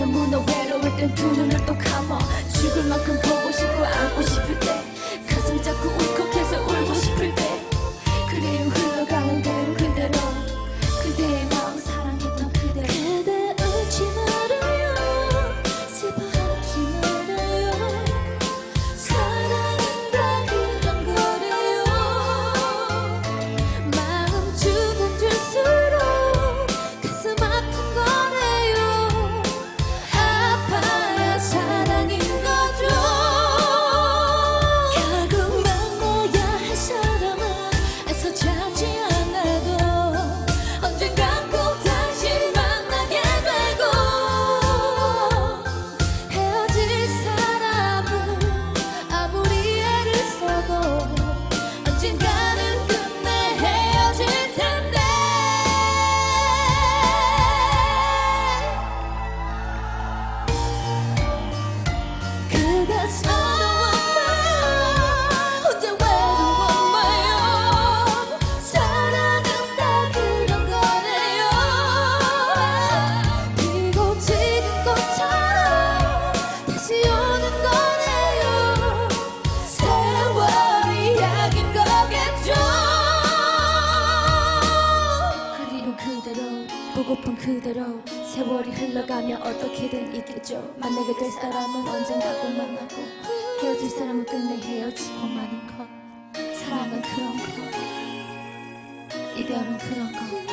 너무나 외로울 땐 두 눈을 또 감아 죽을 만큼 그대로 보고픈 그대로 세월이 흘러가면 어떻게든 있겠죠. 만나게 될 사람은 언젠가 꼭 만나고 헤어질 사람은 끝내 헤어지고 마는 것. 사랑은 그런 것. 이별은 그런 것.